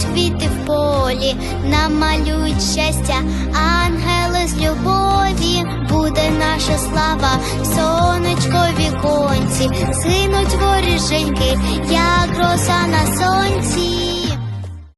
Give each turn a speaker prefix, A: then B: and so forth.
A: будуть квіти в полі, намалюють щастя, ангели з любові, буде наша слава, сонечко віконці, згинуть воріженьки, як сонці.